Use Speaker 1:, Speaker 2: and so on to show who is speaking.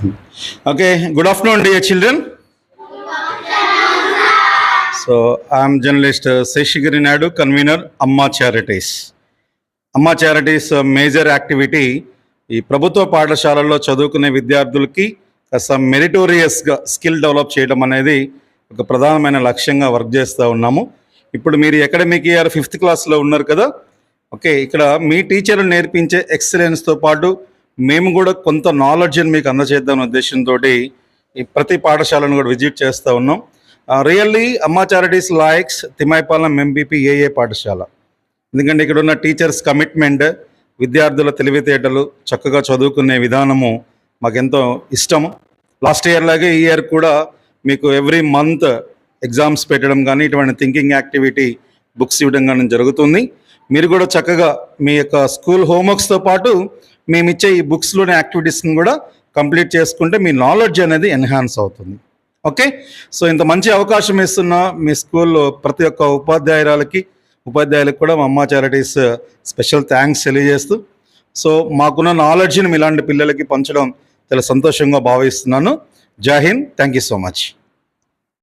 Speaker 1: Okay, good afternoon, dear children. So, I am journalist uh, Seshigiri Naidu, convener Amma Charities. Amma charities major activity ఈ ప్రభుత్వ పాఠశాలల్లో చదువుకునే విద్యార్థులకి కాస్త మెరిటోరియస్గా skill develop చేయడం అనేది ఒక ప్రధానమైన లక్ష్యంగా వర్క్ చేస్తూ ఉన్నాము ఇప్పుడు మీరు అకాడమిక్ ఇయర్ ఫిఫ్త్ క్లాస్లో ఉన్నారు కదా ఓకే ఇక్కడ మీ టీచర్లు నేర్పించే ఎక్సలెన్స్తో పాటు మేము కూడా కొంత నాలెడ్జ్ని మీకు అందజేద్దాం ఉద్దేశంతో ఈ ప్రతి పాఠశాలను కూడా విజిట్ చేస్తూ ఉన్నాం. రియల్లీ అమ్మా చారిటీస్ లైక్స్ తిమ్మాయిపాలెం ఎంబీపీ ఏఏ పాఠశాల. ఎందుకంటే ఇక్కడ ఉన్న టీచర్స్ కమిట్మెంట్ విద్యార్థుల తెలివితేటలు చక్కగా చదువుకునే విధానము మాకెంతో ఇష్టము. లాస్ట్ ఇయర్ లాగే ఈ ఇయర్ కూడా మీకు ఎవ్రీ మంత్ ఎగ్జామ్స్ పెట్టడం కానీ ఇటువంటి థింకింగ్ యాక్టివిటీ బుక్స్ ఇవ్వడం కానీ జరుగుతుంది. మీరు కూడా చక్కగా మీ యొక్క స్కూల్ హోంవర్క్స్తో పాటు మేము ఇచ్చే ఈ బుక్స్లోని యాక్టివిటీస్ని కూడా కంప్లీట్ చేసుకుంటే మీ నాలెడ్జ్ అనేది ఎన్హాన్స్ అవుతుంది. ఓకే సో ఇంత మంచి అవకాశం ఇస్తున్న మీ స్కూల్లో ప్రతి ఒక్క ఉపాధ్యాయురాలకి ఉపాధ్యాయులకు కూడా మా అమ్మ చారిటీస్ స్పెషల్ థ్యాంక్స్ తెలియజేస్తూ సో మాకున్న నాలెడ్జ్ని ఇలాంటి పిల్లలకి పంచడం చాలా సంతోషంగా భావిస్తున్నాను. జై Hind. Thank you so much